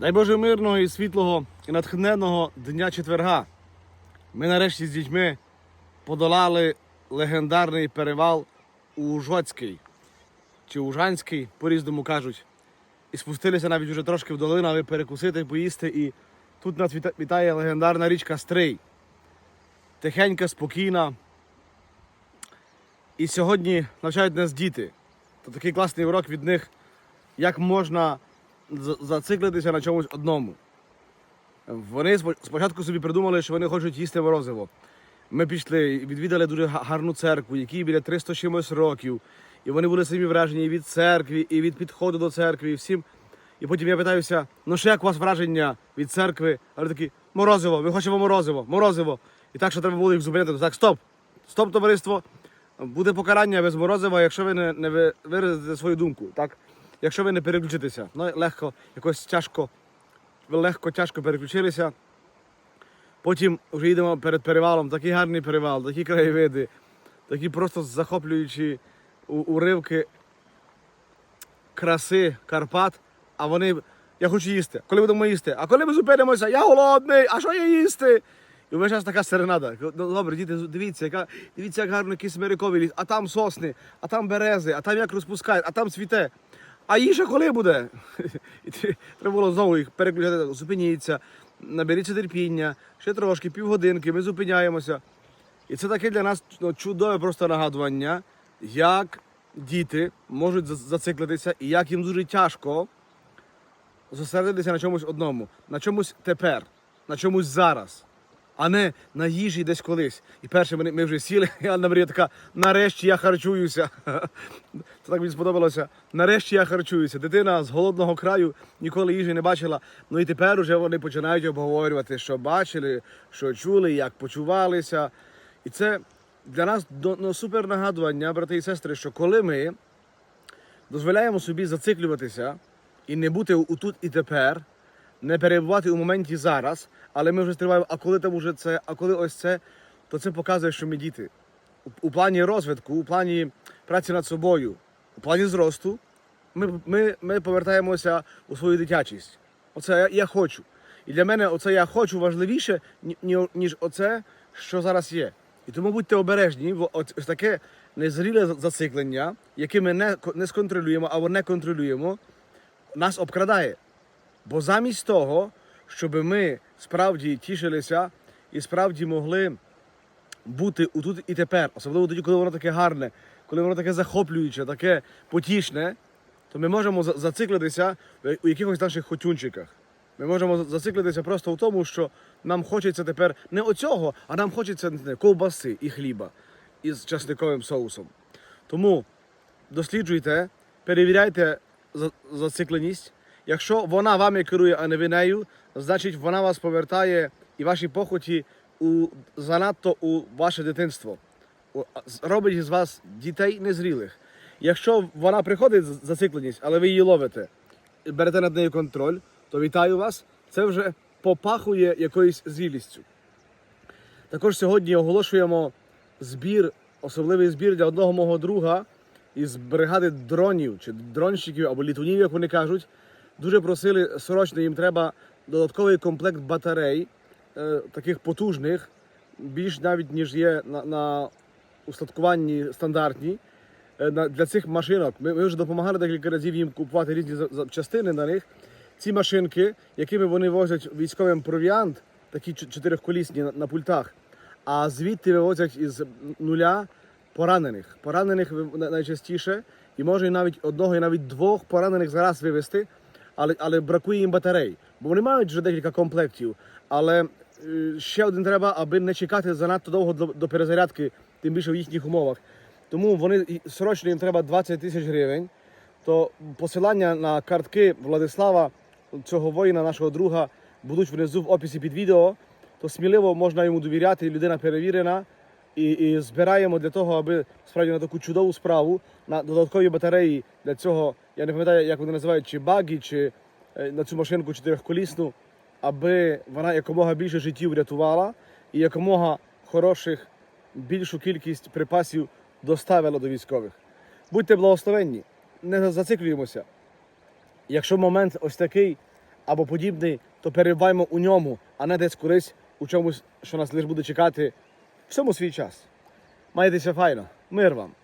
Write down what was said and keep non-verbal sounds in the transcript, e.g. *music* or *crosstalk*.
Дай Боже мирного і світлого і натхненного дня четверга. Ми нарешті з дітьми подолали легендарний перевал Ужоцький чи Ужанський, по-різному кажуть. І спустилися навіть вже трошки в долину, аби перекусити, поїсти. І тут нас вітає легендарна річка Стрий. Тихенька, спокійна. І сьогодні навчають нас діти. То такий класний урок від них, як можна зациклитися на чомусь одному. Вони спочатку собі придумали, що вони хочуть їсти морозиво. Ми пішли, і відвідали дуже гарну церкву, якій біля 300 чимось років. І вони були самі вражені і від церкви, і від підходу до церкви, і всім. І потім я питаюся, ну що як у вас враження від церкви? А вони такі, морозиво, ми хочемо морозиво, морозиво. І так, що треба було їх зупиняти. Так, стоп! Стоп, товариство. Буде покарання без морозива, якщо ви не, не виразите свою думку. Так? Якщо ви не переключитеся. Ну, легко, якось тяжко, ви легко, тяжко переключилися. Потім вже їдемо перед перевалом, такий гарний перевал, такі краєвиди, такі просто захоплюючі уривки краси Карпат, а вони. Я хочу їсти. Коли будемо їсти? А коли ми зупинимося? Я голодний, а що є їсти? І весь час така серенада. Ну, добре, діти, дивіться, яка, дивіться, як гарно якийсь смириковий ліс, а там сосни, а там берези, а там як розпускають, а там цвіте. А їжа коли буде? *laughs* І треба було знову їх переключати. Зупиніться, наберіться терпіння, ще трошки, півгодинки, ми зупиняємося. І це таке для нас ну, чудове просто нагадування, як діти можуть зациклитися і як їм дуже тяжко зосередитися на чомусь одному, на чомусь тепер, на чомусь зараз, а не на їжі десь колись. І перше ми, ми вже сіли, і *laughs* Анна Марія така, нарешті я харчуюся. *laughs* Це так мені сподобалося. Нарешті я харчуюся. Дитина з голодного краю ніколи їжі не бачила. Ну і тепер уже вони починають обговорювати, що бачили, що чули, як почувалися. І це для нас ну, супер нагадування, брати і сестри, що коли ми дозволяємо собі зациклюватися і не бути у тут і тепер, не перебувати у моменті зараз, але ми вже стриваємо, а коли там уже це, а коли ось це, то це показує, що ми діти. У, у плані розвитку, у плані праці над собою, у плані зросту, ми, ми, ми повертаємося у свою дитячість. Оце я, я хочу. І для мене оце я хочу важливіше, ні- ні- ніж оце, що зараз є. І тому будьте обережні, бо ось таке незріле зациклення, яке ми не, не сконтролюємо або не контролюємо, нас обкрадає. Бо замість того, щоб ми справді тішилися і справді могли бути тут і тепер, особливо тоді, коли воно таке гарне, коли воно таке захоплююче, таке потішне, то ми можемо зациклитися у якихось наших хотюнчиках. Ми можемо зациклитися просто в тому, що нам хочеться тепер не оцього, а нам хочеться не ковбаси і хліба із часниковим соусом. Тому досліджуйте, перевіряйте зацикленість. Якщо вона вами керує, а не ви нею, значить вона вас повертає і ваші похоті у, занадто у ваше дитинство. З- Робить із вас дітей незрілих. Якщо вона приходить з- зацикленість, але ви її ловите, і берете над нею контроль, то вітаю вас. Це вже попахує якоюсь зрілістю. Також сьогодні оголошуємо збір, особливий збір для одного мого друга із бригади дронів чи дронщиків або літунів, як вони кажуть. Дуже просили срочно, їм треба додатковий комплект батарей, е, таких потужних, більш навіть ніж є на, на устаткуванні стандартні. Е, Для цих машинок ми, ми вже допомагали декілька разів їм купувати різні запчастини на них. Ці машинки, якими вони возять військовим провіант, такі чо- чотирьохколісні на, на пультах, а звідти вивозять із нуля поранених. Поранених найчастіше, і може навіть одного, і навіть двох поранених зараз вивезти, але, але бракує їм батарей. Бо вони мають вже декілька комплектів, але е, ще один треба, аби не чекати занадто довго до, до перезарядки, тим більше в їхніх умовах. Тому вони срочно їм треба 20 тисяч гривень. То посилання на картки Владислава, цього воїна, нашого друга, будуть внизу в описі під відео. То сміливо можна йому довіряти, людина перевірена. І, і збираємо для того, аби справді на таку чудову справу на додаткові батареї для цього, я не пам'ятаю, як вони називають, чи багі, чи е, на цю машинку чотирьохколісну, аби вона якомога більше життів рятувала і якомога хороших, більшу кількість припасів доставила до військових. Будьте благословенні, не зациклюємося. Якщо момент ось такий, або подібний, то перебуваємо у ньому, а не десь кудись у чомусь, що нас лише буде чекати. Всьому свій час. Майтеся файно. Мир вам.